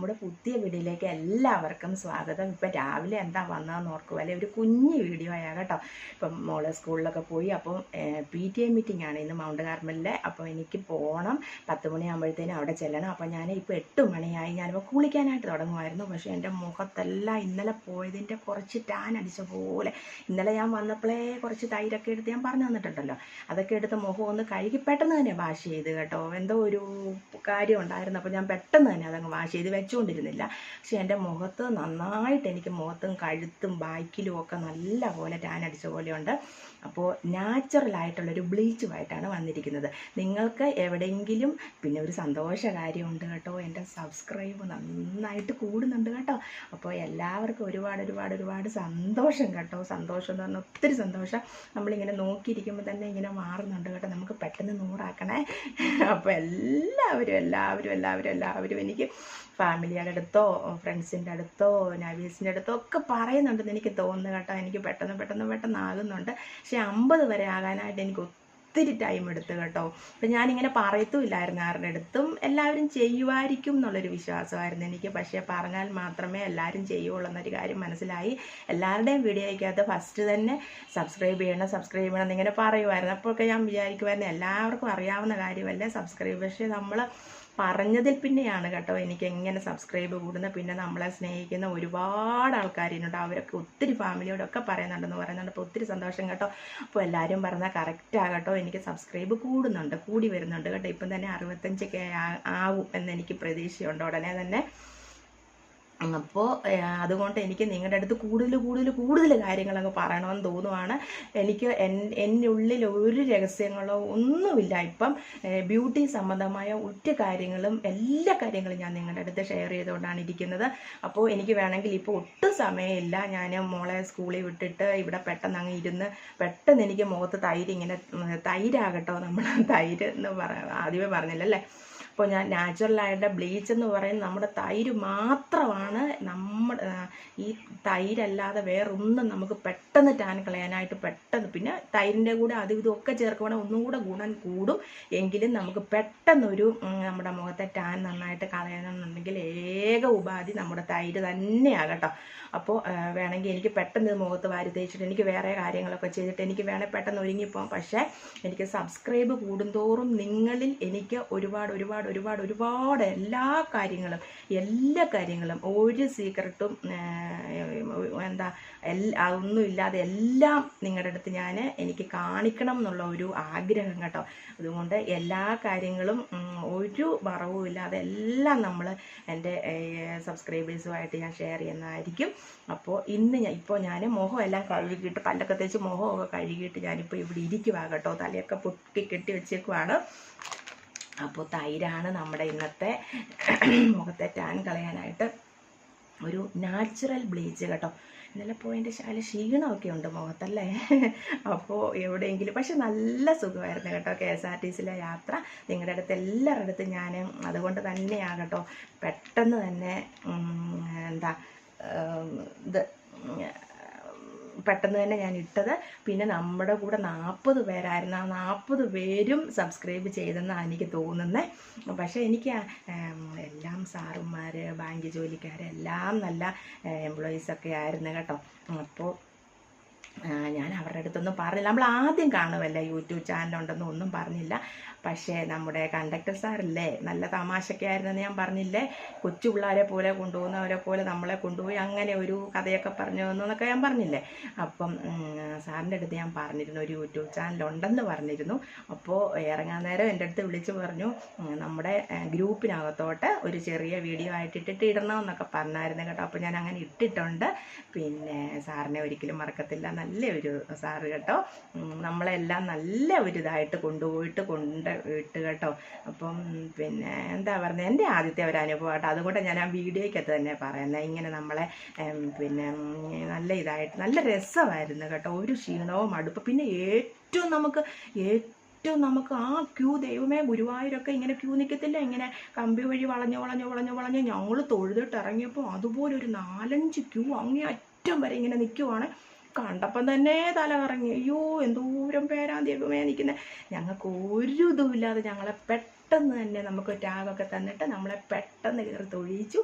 നമ്മുടെ പുതിയ വീഡിയോയിലേക്ക് എല്ലാവർക്കും സ്വാഗതം. ഇപ്പം രാവിലെ എന്താ വന്നതെന്ന് ഓർക്കുക അല്ലെ ഒരു കുഞ്ഞു വീഡിയോ ആയാ കേട്ടോ. ഇപ്പം മോളെ സ്കൂളിലൊക്കെ പോയി അപ്പം പി ടി എ മീറ്റിംഗ് ആണ് ഇന്ന് മൗണ്ട് കാർമലിലെ അപ്പോൾ എനിക്ക് പോകണം പത്ത് മണിയാകുമ്പോഴത്തേനും അവിടെ ചെല്ലണം. അപ്പോൾ ഞാൻ ഇപ്പോൾ എട്ട് മണിയായി. ഞാനിപ്പോൾ കുളിക്കാനായിട്ട് തുടങ്ങുമായിരുന്നു. പക്ഷേ എന്റെ മുഖത്തെല്ലാം ഇന്നലെ പോയതിന്റെ കുറച്ച് ടാൻ അടിച്ച പോലെ. ഇന്നലെ ഞാൻ വന്നപ്പോഴേ കുറച്ച് തൈരൊക്കെ എടുത്ത് ഞാൻ പറഞ്ഞു തന്നിട്ടുണ്ടല്ലോ. അതൊക്കെ എടുത്ത് മുഖം ഒന്ന് കഴുകി പെട്ടെന്ന് തന്നെ വാഷ് ചെയ്ത് കേട്ടോ. എന്തോ ഒരു കാര്യം ഉണ്ടായിരുന്നു അപ്പോൾ ഞാൻ പെട്ടെന്ന് തന്നെ അതങ്ങ് വാഷ് ചെയ്ത് വെച്ചുകൊണ്ടിരുന്നില്ല പക്ഷെ എന്റെ മുഖത്ത് നന്നായിട്ട് എനിക്ക് മുഖത്തും കഴുത്തും ബാക്കിലും ഒക്കെ നല്ല പോലെ ടാൻ അടിച്ച പോലെയുണ്ട്. അപ്പോൾ നാച്ചുറലായിട്ടുള്ളൊരു ബ്ലീച്ചുമായിട്ടാണ് വന്നിരിക്കുന്നത്. നിങ്ങൾക്ക് എവിടെയെങ്കിലും പിന്നെ ഒരു സന്തോഷ കാര്യമുണ്ട് കേട്ടോ. എന്റെ സബ്സ്ക്രൈബ് നന്നായിട്ട് കൂടുന്നുണ്ട് കേട്ടോ. അപ്പോൾ എല്ലാവർക്കും ഒരുപാട് ഒരുപാട് ഒരുപാട് സന്തോഷം കേട്ടോ. സന്തോഷം എന്ന് പറഞ്ഞാൽ ഒത്തിരി സന്തോഷം. നമ്മളിങ്ങനെ നോക്കിയിരിക്കുമ്പോൾ തന്നെ ഇങ്ങനെ മാറുന്നുണ്ട് കേട്ടോ. നമുക്ക് പെട്ടെന്ന് നൂറാക്കണേ. അപ്പോൾ എല്ലാവരും എല്ലാവരും എല്ലാവരും എല്ലാവരും എനിക്ക് ഫാമിലിയുടെ അടുത്തോ ഫ്രണ്ട്സിന്റെ അടുത്തോ നവീസിന്റെ അടുത്തോ ഒക്കെ പറയുന്നുണ്ടെന്ന് എനിക്ക് തോന്നുന്നു കേട്ടോ. എനിക്ക് പെട്ടെന്ന് പെട്ടെന്ന് പെട്ടെന്ന് ആകുന്നുണ്ട്. പക്ഷേ അമ്പത് വരെ ആകാനായിട്ട് എനിക്ക് ഒത്തിരി ടൈം എടുത്തു കേട്ടോ. അപ്പം ഞാനിങ്ങനെ പറയത്തുമില്ലായിരുന്നു ആരുടെ അടുത്തും. എല്ലാവരും ചെയ്യുമായിരിക്കും എന്നുള്ളൊരു വിശ്വാസമായിരുന്നു എനിക്ക്. പക്ഷേ പറഞ്ഞാൽ മാത്രമേ എല്ലാവരും ചെയ്യുള്ളൂ എന്നൊരു കാര്യം മനസ്സിലായി. എല്ലാവരുടെയും വീഡിയോയ്ക്കകത്ത് ഫസ്റ്റ് തന്നെ സബ്സ്ക്രൈബ് ചെയ്യണം സബ്സ്ക്രൈബ് ചെയ്യണം എന്നിങ്ങനെ പറയുമായിരുന്നു. അപ്പോഴൊക്കെ ഞാൻ വിചാരിക്കുമായിരുന്നു എല്ലാവർക്കും അറിയാവുന്ന കാര്യമല്ലേ സബ്സ്ക്രൈബ് പക്ഷേ നമ്മൾ പറഞ്ഞതിൽ പിന്നെയാണ് കേട്ടോ എനിക്ക് എങ്ങനെ സബ്സ്ക്രൈബ് കൂടുന്ന. പിന്നെ നമ്മളെ സ്നേഹിക്കുന്ന ഒരുപാട് ആൾക്കാരുണ്ട്. അവരൊക്കെ ഒത്തിരി ഫാമിലിയോടൊക്കെ പറയുന്നുണ്ടെന്ന് പറയുന്നുണ്ട്. അപ്പോൾ ഒത്തിരി സന്തോഷം കേട്ടോ. അപ്പോൾ എല്ലാവരും പറഞ്ഞാൽ കറക്റ്റാകട്ടോ എനിക്ക് സബ്സ്ക്രൈബ് കൂടുന്നുണ്ട്. കൂടി വരുന്നുണ്ട് കേട്ടോ. ഇപ്പം തന്നെ അറുപത്തഞ്ചൊക്കെ കെ ആവും എന്ന് എനിക്ക് പ്രതീക്ഷയുണ്ട്. ഉടനെ തന്നെ അപ്പോൾ അതുകൊണ്ട് എനിക്ക് നിങ്ങളുടെ അടുത്ത് കൂടുതൽ കൂടുതൽ കൂടുതൽ കാര്യങ്ങളങ്ങ് പറയണമെന്ന് തോന്നുവാണ്. എനിക്ക് എൻ എന്റെ ഉള്ളിൽ ഒരു രഹസ്യങ്ങളോ ഒന്നുമില്ല. ഇപ്പം ബ്യൂട്ടി സംബന്ധമായ ഒറ്റ കാര്യങ്ങളും എല്ലാ കാര്യങ്ങളും ഞാൻ നിങ്ങളുടെ അടുത്ത് ഷെയർ ചെയ്തുകൊണ്ടാണ് ഇരിക്കുന്നത്. അപ്പോൾ എനിക്ക് വേണമെങ്കിൽ ഇപ്പോൾ ഒട്ടും സമയമില്ല. ഞാൻ മോളെ സ്കൂളിൽ വിട്ടിട്ട് ഇവിടെ പെട്ടെന്ന് അങ്ങ് ഇരുന്ന് പെട്ടെന്ന് എനിക്ക് മുഖത്ത് തൈര് ഇങ്ങനെ തൈരാകട്ടോ നമ്മൾ തൈര് എന്ന് പറ ആദ്യമേ പറഞ്ഞില്ലല്ലേ? അപ്പോൾ ഞാൻ നാച്ചുറലായിട്ട് ബ്ലീച്ച് എന്ന് പറയുന്നത് നമ്മുടെ തൈര് മാത്രമാണ് നമ്മുടെ ഈ തൈരല്ലാതെ വേറൊന്നും നമുക്ക് പെട്ടെന്ന് ടാൻ കളയാനായിട്ട് പെട്ടെന്ന്. പിന്നെ തൈരിന്റെ കൂടെ അതും ഇതൊക്കെ ചേർക്കുവാണെങ്കിൽ ഒന്നും കൂടെ ഗുണം കൂടും. എങ്കിലും നമുക്ക് പെട്ടെന്നൊരു നമ്മുടെ മുഖത്തെ ടാൻ നന്നായിട്ട് കളയണമെന്നുണ്ടെങ്കിൽ ഏക ഉപാധി നമ്മുടെ തൈര് തന്നെയാകട്ടോ അപ്പോൾ വേണമെങ്കിൽ എനിക്ക് പെട്ടെന്ന് മുഖത്ത് വാരി തേച്ചിട്ട് എനിക്ക് വേറെ കാര്യങ്ങളൊക്കെ ചെയ്തിട്ട് എനിക്ക് വേണേൽ പെട്ടെന്ന് ഒരുങ്ങിപ്പോകാം പക്ഷേ എനിക്ക് സബ്സ്ക്രൈബ് കൂടുന്തോറും നിങ്ങളിൽ എനിക്ക് ഒരുപാട് ഒരുപാട് ഒരുപാട് ഒരുപാട് എല്ലാ കാര്യങ്ങളും എല്ലാ കാര്യങ്ങളും ഒരു സീക്രട്ടും എന്താ എല്ലാ ഒന്നും ഇല്ലാതെ എല്ലാം നിങ്ങളുടെ അടുത്ത് ഞാൻ എനിക്ക് കാണിക്കണം എന്നുള്ള ഒരു ആഗ്രഹം കേട്ടോ. അതുകൊണ്ട് എല്ലാ കാര്യങ്ങളും ഒരു മറവും ഇല്ലാതെ എല്ലാം നമ്മൾ എന്റെ സബ്സ്ക്രൈബേഴ്സുമായിട്ട് ഞാൻ ഷെയർ ചെയ്യുന്നതായിരിക്കും. അപ്പോൾ ഇന്ന് ഞാൻ ഇപ്പോൾ ഞാൻ മുഖം എല്ലാം കഴുകിയിട്ട് പല്ലൊക്കെ തേച്ച് മുഖമൊക്കെ കഴുകിയിട്ട് ഞാനിപ്പോൾ ഇവിടെ ഇരിക്കുവാ കേട്ടോ. തലയൊക്കെ പൊട്ടി കെട്ടി വെച്ചേക്കുവാണ്. അപ്പോൾ തൈരാണ് നമ്മുടെ ഇന്നത്തെ മുഖത്തെ ടാൻ കളയാനായിട്ട് ഒരു നാച്ചുറൽ ബ്ലീച്ച് കേട്ടോ. ഇന്നലെ പോയതിന്റെ ശാല ക്ഷീണമൊക്കെ ഉണ്ട് മുഖത്തല്ലേ? അപ്പോൾ എവിടെയെങ്കിലും പക്ഷെ നല്ല സുഖമായിരുന്നു കേട്ടോ കെ എസ് ആർ ടി സിയിലെ യാത്ര. നിങ്ങളുടെ അടുത്ത് എല്ലാവരുടെ അടുത്ത് ഞാൻ അതുകൊണ്ട് തന്നെയാണ് കേട്ടോ. പെട്ടെന്ന് തന്നെ എന്താ ഇത് പെട്ടെന്ന് തന്നെ ഞാൻ ഇട്ടത്. പിന്നെ നമ്മുടെ കൂടെ നാൽപ്പത് പേരായിരുന്നു. ആ നാൽപ്പത് പേരും സബ്സ്ക്രൈബ് ചെയ്തെന്നാണ് എനിക്ക് തോന്നുന്നത് പക്ഷേ എനിക്ക് എല്ലാം സാറുമാർ ബാങ്ക് ജോലിക്കാർ എല്ലാം നല്ല എംപ്ലോയീസൊക്കെ ആയിരുന്നു കേട്ടോ. അപ്പോൾ ഞാൻ അവരുടെ അടുത്തൊന്നും പറഞ്ഞില്ല. നമ്മൾ ആദ്യം കാണുമല്ലേ യൂട്യൂബ് ചാനലുണ്ടെന്നും ഒന്നും പറഞ്ഞില്ല. പക്ഷേ നമ്മുടെ കണ്ടക്ടർ സാറില്ലേ? നല്ല തമാശയൊക്കെ ആയിരുന്നെന്ന് ഞാൻ പറഞ്ഞില്ലേ? കൊച്ചു പിള്ളേരെ പോലെ കൊണ്ടുപോകുന്നവരെ പോലെ നമ്മളെ കൊണ്ടുപോയി അങ്ങനെ ഒരു കഥയൊക്കെ പറഞ്ഞു തന്നു എന്നൊക്കെ ഞാൻ പറഞ്ഞില്ലേ? അപ്പം സാറിന്റെ അടുത്ത് ഞാൻ പറഞ്ഞിരുന്നു ഒരു യൂട്യൂബ് ചാനലുണ്ടെന്ന് പറഞ്ഞിരുന്നു. അപ്പോൾ ഇറങ്ങാൻ നേരം എന്റെ അടുത്ത് വിളിച്ച് പറഞ്ഞു നമ്മുടെ ഗ്രൂപ്പിനകത്തോട്ട് ഒരു ചെറിയ വീഡിയോ ആയിട്ട് ഇട്ടിട്ട് ഇടണമെന്നൊക്കെ പറഞ്ഞായിരുന്നു കേട്ടോ. അപ്പോൾ ഞാൻ അങ്ങനെ ഇട്ടിട്ടുണ്ട്. പിന്നെ സാറിനെ ഒരിക്കലും മറക്കത്തില്ല. നല്ലൊരു സാറ് കേട്ടോ. നമ്മളെല്ലാം നല്ല ഒരു ഇതായിട്ട് കൊണ്ടുപോയിട്ട് കൊണ്ട് ഇട്ട് കേട്ടോ. അപ്പം പിന്നെ എന്താ പറയുന്നത് എന്റെ ആദ്യത്തെ ഒരു അനുഭവം കേട്ടോ അതുകൊണ്ട് ഞാൻ ആ വീഡിയോയ്ക്കകത്ത് തന്നെ പറയുന്നത് ഇങ്ങനെ നമ്മളെ പിന്നെ നല്ല ഇതായിട്ട് നല്ല രസമായിരുന്നു കേട്ടോ. ഒരു ക്ഷീണവും അടുപ്പ്. പിന്നെ ഏറ്റവും നമുക്ക് ഏറ്റവും നമുക്ക് ആ ക്യൂ ദൈവമേ ഗുരുവായൂരൊക്കെ ഇങ്ങനെ ക്യൂ നിൽക്കത്തില്ല. ഇങ്ങനെ കമ്പി വഴി വളഞ്ഞു വളഞ്ഞു വളഞ്ഞു വളഞ്ഞ് ഞങ്ങൾ തൊഴുതിട്ട് ഇറങ്ങിയപ്പോൾ അതുപോലെ ഒരു നാലഞ്ച് ക്യൂ അങ്ങേ അറ്റം വരെ ഇങ്ങനെ നിൽക്കുവാണ്. കണ്ടപ്പം തന്നെ തല കറങ്ങി അയ്യോ എന്തോരം പേരാ ദൈവമേ നിൽക്കുന്നത് ഞങ്ങൾക്ക് ഒരു ഇതുമില്ലാതെ ഞങ്ങളെ പെട്ടെന്ന് തന്നെ നമുക്ക് ടാഗൊക്കെ തന്നിട്ട് നമ്മളെ പെട്ടെന്ന് കയറി തൊഴിച്ചു.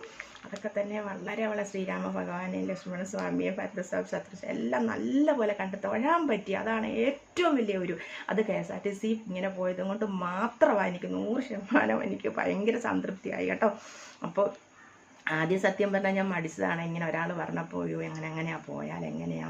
അതൊക്കെ തന്നെ വളരെ വളരെ ശ്രീരാമ ഭഗവാനെ ലക്ഷ്മണ സ്വാമിയെ ഭരതസ്വാമി ശത്രു എല്ലാം നല്ലപോലെ കണ്ട് തൊഴാൻ പറ്റി. അതാണ് ഏറ്റവും വലിയ ഒരു അത് K S R T C ഇങ്ങനെ പോയത് കൊണ്ട് മാത്രമാണ് എനിക്ക് നൂറ് ശതമാനം എനിക്ക് ഭയങ്കര സംതൃപ്തിയായി കേട്ടോ. അപ്പോൾ ആദ്യം സത്യം പറഞ്ഞാൽ ഞാൻ മടിച്ചതാണ് ഇങ്ങനെ ഒരാൾ പറഞ്ഞപ്പോൾ എങ്ങനെ എങ്ങനെയാ പോയാൽ എങ്ങനെയാ?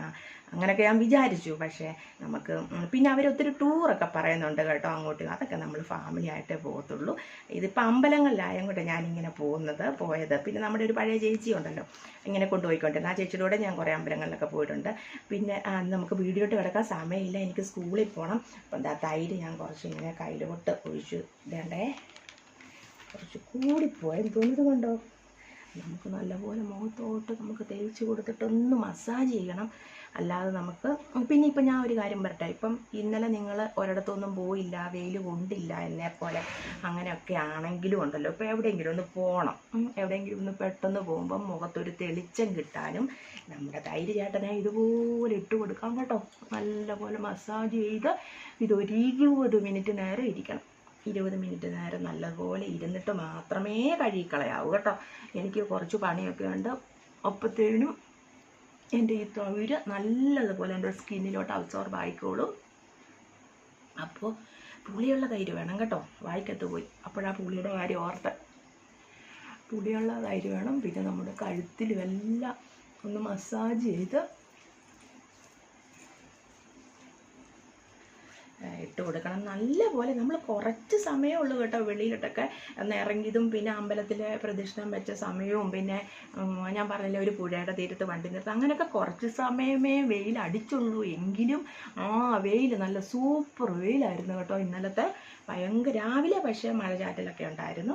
അങ്ങനെയൊക്കെ ഞാൻ വിചാരിച്ചു. പക്ഷേ നമുക്ക് പിന്നെ അവരൊത്തിരി ടൂറൊക്കെ പറയുന്നുണ്ട് കേട്ടോ അങ്ങോട്ട്. അതൊക്കെ നമ്മൾ ഫാമിലി ആയിട്ടേ പോകത്തുള്ളൂ. ഇതിപ്പോൾ അമ്പലങ്ങളിലായതുകൊണ്ട് ഞാനിങ്ങനെ പോകുന്നത് പോയത്. പിന്നെ നമ്മുടെ ഒരു പഴയ ചേച്ചി ഉണ്ടല്ലോ ഇങ്ങനെ കൊണ്ടുപോയിക്കൊണ്ടിരുന്ന. ആ ചേച്ചിയുടെ കൂടെ ഞാൻ കുറേ അമ്പലങ്ങളിലൊക്കെ പോയിട്ടുണ്ട്. പിന്നെ നമുക്ക് നമുക്ക് വീഡിയോട്ട് കിടക്കാൻ സമയമില്ല. എനിക്ക് സ്കൂളിൽ പോകണം അപ്പം എന്താ തൈര് ഞാൻ കുറച്ച് ഇങ്ങനെ കയ്യിലോട്ട് ഒഴിച്ചു ഇതേണ്ടേ കുറച്ച് കൂടിപ്പോയെന്ന് തോന്നുന്നത് കൊണ്ടോ? നമുക്ക് നല്ലപോലെ മുഖത്തോട്ട് നമുക്ക് തേച്ച് കൊടുത്തിട്ട് ഒന്ന് മസാജ് ചെയ്യണം. അല്ലാതെ നമുക്ക് പിന്നെ ഇപ്പം ഞാൻ ഒരു കാര്യം പറയട്ടെ. ഇപ്പം ഇന്നലെ നിങ്ങൾ ഒരിടത്തൊന്നും പോയില്ല വെയിൽ കൊണ്ടില്ല എന്നെ പോലെ. അങ്ങനെയൊക്കെ ആണെങ്കിലും ഉണ്ടല്ലോ. ഇപ്പോൾ എവിടെയെങ്കിലും ഒന്ന് പോകണം എവിടെയെങ്കിലും ഒന്ന് പെട്ടെന്ന് പോകുമ്പം മുഖത്തൊരു തെളിച്ചം കിട്ടാനും നമ്മുടെ തൈര് ചേട്ടനെ ഇതുപോലെ ഇട്ട് കൊടുക്കാം കേട്ടോ. നല്ലപോലെ മസാജ് ചെയ്ത് ഇതൊരു ഇരുപത് മിനിറ്റ് നേരം ഇരിക്കണം. ഇരുപത് മിനിറ്റ് നേരം നല്ലപോലെ ഇരുന്നിട്ട് മാത്രമേ കഴുകിക്കളയാവൂ കേട്ടോ. എനിക്ക് കുറച്ച് പണിയൊക്കെ ഉണ്ട്. ഒപ്പത്തേനും എന്റെ ഈ തൊഴിൽ നല്ലതുപോലെ എന്റെ സ്കിന്നിലോട്ട് അബ്സോർബ് ആയിക്കോളും. അപ്പോൾ പുളിയുള്ള തൈര് വേണം കേട്ടോ. വായിക്കത്ത് പോയി. അപ്പോഴാ പുളിയുടെ കാര്യം ഓർത്ത്. പുളിയുള്ള തൈര് വേണം. പിന്നെ നമ്മുടെ കഴുത്തിലും എല്ലാം ഒന്ന് മസാജ് ചെയ്ത് ഇട്ട് കൊടുക്കണം. നല്ലപോലെ നമ്മൾ കുറച്ച് സമയമേ ഉള്ളൂ കേട്ടോ വെളിയിലിട്ടൊക്കെ. ഇറങ്ങിയതും പിന്നെ അമ്പലത്തിലെ പ്രദക്ഷിണം വെച്ച സമയവും പിന്നെ ഞാൻ പറഞ്ഞില്ലേ ഒരു പുഴയുടെ തീരത്ത് വണ്ടി നിർത്തും അങ്ങനെയൊക്കെ കുറച്ച് സമയമേ വെയിൽ അടിച്ചുള്ളൂ എങ്കിലും ആ വെയിൽ നല്ല സൂപ്പർ വെയിലായിരുന്നു കേട്ടോ ഇന്നലത്തെ. ഭയങ്കര രാവിലെ പക്ഷേ മഴ ചാറ്റലൊക്കെ ഉണ്ടായിരുന്നു.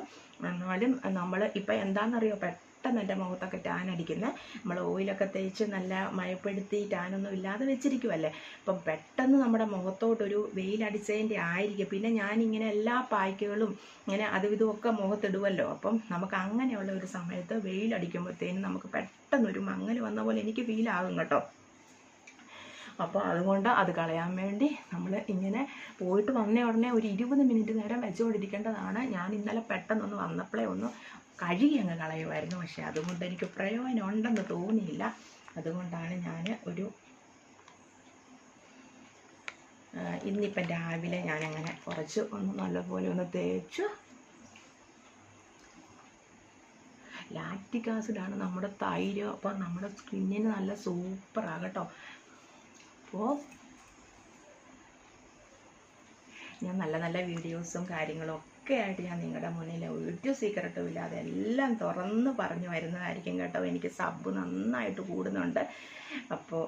എന്നാലും നമ്മൾ ഇപ്പം എന്താണെന്നറിയോ? പെട്ടെന്ന് എന്റെ മുഖത്തൊക്കെ ടാൻ അടിക്കുന്നത് നമ്മൾ ഓയിലൊക്കെ തേച്ച് നല്ല മയപ്പെടുത്തി ടാനൊന്നും ഇല്ലാതെ വെച്ചിരിക്കുമല്ലേ അപ്പം പെട്ടെന്ന് നമ്മുടെ മുഖത്തോട്ടൊരു വെയിലടിച്ചതിന്റെ ആയിരിക്കും. പിന്നെ ഞാനിങ്ങനെ എല്ലാ പായ്ക്കുകളും ഇങ്ങനെ അതും ഇതുമൊക്കെ മുഖത്തിടുമല്ലോ അപ്പം നമുക്ക് അങ്ങനെയുള്ള ഒരു സമയത്ത് വെയിലടിക്കുമ്പോഴത്തേനും നമുക്ക് പെട്ടെന്ന് ഒരു മങ്ങൽ വന്ന പോലെ എനിക്ക് ഫീൽ ആകും കേട്ടോ. അപ്പോൾ അതുകൊണ്ട് അത് കളയാൻ വേണ്ടി നമ്മൾ ഇങ്ങനെ പോയിട്ട് വന്ന ഉടനെ ഒരു ഇരുപത് മിനിറ്റ് നേരം വെച്ചുകൊണ്ടിരിക്കേണ്ടതാണ്. ഞാൻ ഇന്നലെ പെട്ടെന്നൊന്ന് വന്നപ്പോഴേ ഒന്ന് കഴുകി അങ്ങ് കളയുമായിരുന്നു. പക്ഷേ അതുകൊണ്ട് എനിക്ക് പ്രയോജനം ഉണ്ടെന്ന് തോന്നിയില്ല. അതുകൊണ്ടാണ് ഞാൻ ഒരു ഇന്നിപ്പം രാവിലെ ഞാനങ്ങനെ കുറച്ച് ഒന്ന് നല്ലപോലെ ഒന്ന് തേച്ചു. ലാക്റ്റിക് ആസിഡാണ് നമ്മുടെ തൈര്. അപ്പോൾ നമ്മുടെ സ്കിന്നിന് നല്ല സൂപ്പറാണ് കേട്ടോ. അപ്പോൾ ഞാൻ നല്ല നല്ല വീഡിയോസും കാര്യങ്ങളും ഒക്കെ ആയിട്ട് ഞാൻ നിങ്ങളുടെ മുന്നിൽ ഒരു സീക്രട്ടും ഇല്ലാതെ എല്ലാം തുറന്ന് പറഞ്ഞു വരുന്നതായിരിക്കും കേട്ടോ. എനിക്ക് സബ് നന്നായിട്ട് കൂടുന്നുണ്ട്. അപ്പോൾ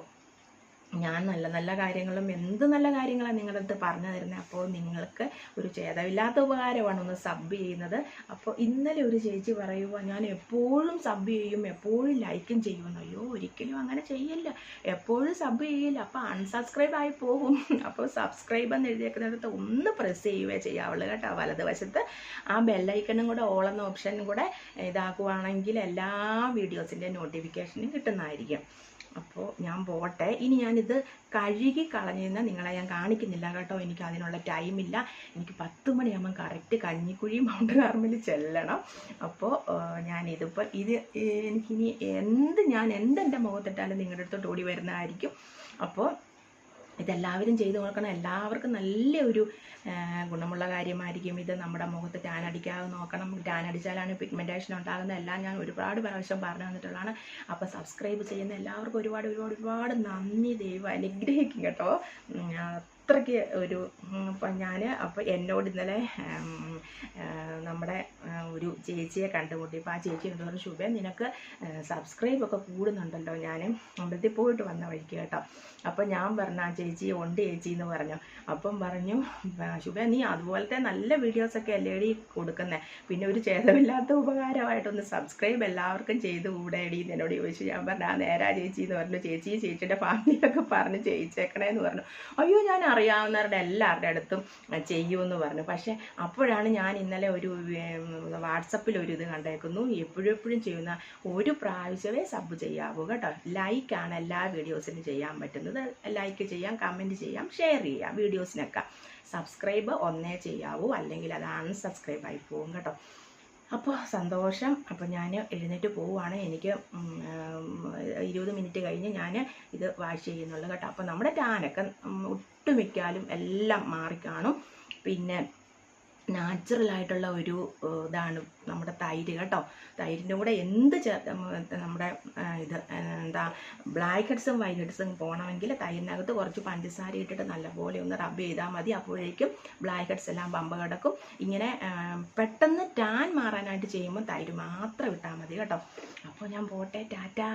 ഞാൻ നല്ല നല്ല കാര്യങ്ങളും എന്ത് നല്ല കാര്യങ്ങളാണ് നിങ്ങളുടെ അടുത്ത് പറഞ്ഞു തരുന്നത് അപ്പോൾ നിങ്ങൾക്ക് ഒരു ഛേദമില്ലാത്ത ഉപകാരമാണ് ഒന്ന് സബ് ചെയ്യുന്നത്. അപ്പോൾ ഇന്നലെ ഒരു ചേച്ചി പറയുക ഞാൻ എപ്പോഴും സബ് ചെയ്യും എപ്പോഴും ലൈക്കും ചെയ്യുമെന്ന് അയ്യോ ഒരിക്കലും അങ്ങനെ ചെയ്യില്ല. എപ്പോഴും സബ് ചെയ്യില്ല. അപ്പോൾ അൺസബ്സ്ക്രൈബ് ആയി പോകും. അപ്പോൾ സബ്സ്ക്രൈബ് എന്ന് എഴുതിയേക്കുന്നിടത്ത് ഒന്ന് പ്രസ് ചെയ്യുകയേ ചെയ്യാവുള്ളൂ കേട്ടോ. വലതുവശത്ത് ആ ബെല്ലൈക്കണും കൂടെ ഓൾ എന്ന ഓപ്ഷനും കൂടെ ഇതാക്കുവാണെങ്കിൽ എല്ലാ വീഡിയോസിന്റെ നോട്ടിഫിക്കേഷനും കിട്ടുന്നതായിരിക്കും. അപ്പോൾ ഞാൻ പോട്ടെ. ഇനി ഞാനിത് കഴുകി കളഞ്ഞിരുന്ന നിങ്ങളെ ഞാൻ കാണിക്കുന്നില്ല കേട്ടോ. എനിക്ക് അതിനുള്ള ടൈമില്ല എനിക്ക് പത്ത് മണിയാകുമ്പം കറക്റ്റ് കഞ്ഞിക്കുഴി മൗണ്ട് ആർമിൽ ചെല്ലണം. അപ്പോൾ ഞാനിതിപ്പോൾ ഇത് എനിക്കിനി എന്ത് ഞാൻ എന്തെന്റെ മുഖത്തിട്ടാലും നിങ്ങളുടെ അടുത്തോട്ട് ഓടി വരുന്നതായിരിക്കും. അപ്പോൾ ഇതെല്ലാവരും ചെയ്തു നോക്കണം. എല്ലാവർക്കും നല്ല ഒരു ഗുണമുള്ള കാര്യമായിരിക്കും ഇത്. നമ്മുടെ മുഖത്ത് ടാൻ അടിക്കാതെ നോക്കണം. ടാൻ അടിച്ചാലാണ് പിഗ്മെന്റേഷൻ ഉണ്ടാകുന്നത്. എല്ലാം ഞാൻ ഒരുപാട് പ്രാവശ്യം പറഞ്ഞു തന്നിട്ടുള്ളതാണ്. അപ്പോൾ സബ്സ്ക്രൈബ് ചെയ്യുന്ന എല്ലാവർക്കും ഒരുപാട് ഒരുപാട് ഒരുപാട് നന്ദി ദൈവം. അനുഗ്രഹിക്കും കേട്ടോ. അത്രയ്ക്ക് ഒരു ഞാൻ അപ്പോൾ എന്നോട് ഇന്നലെ നമ്മുടെ ഒരു ചേച്ചിയെ കണ്ടുമുട്ടിയപ്പോൾ ആ ചേച്ചി എന്ന് പറഞ്ഞു ശുഭ നിനക്ക് സബ്സ്ക്രൈബ് ഒക്കെ കൂടുന്നുണ്ടല്ലോ ഞാൻ അമ്പലത്തിൽ പോയിട്ട് വന്ന വഴിക്ക് കേട്ടോ. അപ്പം ഞാൻ പറഞ്ഞു ആ ചേച്ചി ഉണ്ട് ചേച്ചി എന്ന് പറഞ്ഞു. അപ്പം പറഞ്ഞു "ആ, ശുഭ നീ അതുപോലത്തെ നല്ല വീഡിയോസൊക്കെ അല്ലേടി കൊടുക്കുന്നത് പിന്നെ ഒരു ഛേദമില്ലാത്ത ഉപകാരമായിട്ടൊന്ന് സബ്സ്ക്രൈബ് എല്ലാവർക്കും ചെയ്ത് കൂടേടി എന്ന് എന്നോട് ചോദിച്ചു. ഞാൻ പറഞ്ഞു ആ നേരാ ചേച്ചി എന്ന് പറഞ്ഞു. ചേച്ചി ചേച്ചിയുടെ ഫാമിലിയൊക്കെ പറഞ്ഞ് ചേച്ചേക്കണേന്ന് പറഞ്ഞു. അയ്യോ ഞാൻ അറിയാവുന്നവരുടെ എല്ലാവരുടെ അടുത്തും ചെയ്യുമെന്ന് പറഞ്ഞു. പക്ഷേ അപ്പോഴാണ് ഞാൻ ഇന്നലെ ഒരു വാട്സപ്പിൽ ഒരു ഇത് കണ്ടേക്കുന്നു. എപ്പോഴും എപ്പോഴും ചെയ്യുന്ന ഒരു പ്രാവശ്യമേ സബ് ചെയ്യാവൂ കേട്ടോ. ലൈക്കാണ് എല്ലാ വീഡിയോസിനും ചെയ്യാൻ പറ്റുന്നത്. ലൈക്ക് ചെയ്യാം കമന്റ് ചെയ്യാം ഷെയർ ചെയ്യാം വീഡിയോസിനൊക്കെ. സബ്സ്ക്രൈബ് ഒന്നേ ചെയ്യാവൂ. അല്ലെങ്കിൽ അത് അൺസബ്സ്ക്രൈബ് ആയി പോകും കേട്ടോ. അപ്പോൾ സന്തോഷം. അപ്പോൾ ഞാൻ എഴുന്നേറ്റ് പോവുകയാണ് എനിക്ക് ഇരുപത് മിനിറ്റ് കഴിഞ്ഞ് ഞാൻ ഇത് വാഷ് ചെയ്യുന്നുള്ളൂ കേട്ടോ. അപ്പോൾ നമ്മുടെ ടാനൊക്കെ ഒട്ടുമിക്കാലും എല്ലാം മാറിക്കാണും. പിന്നെ നാച്ചുറൽ ആയിട്ടുള്ള ഒരു ഇതാണ് നമ്മുടെ തൈര് കേട്ടോ. തൈരിന്റെ കൂടെ എന്ത് ചേർത്ത് നമ്മുടെ ഇത് എന്താ ബ്ലാക്ക് ഹെഡ്സും വൈറ്റ് ഹെഡ്സും പോകണമെങ്കിൽ തൈരിനകത്ത് കുറച്ച് പഞ്ചസാര ഇട്ടിട്ട് നല്ലപോലെ ഒന്ന് റബ്ബ് ചെയ്താൽ മതി. അപ്പോഴേക്കും ബ്ലാക്ക് ഹെഡ്സ് എല്ലാം പമ്പ കിടക്കും. ഇങ്ങനെ പെട്ടെന്ന് ടാൻ മാറാനായിട്ട് ചെയ്യുമ്പോൾ തൈര് മാത്രം ഇട്ടാൽ മതി കേട്ടോ. അപ്പോൾ ഞാൻ പോട്ടെ ടാറ്റാ.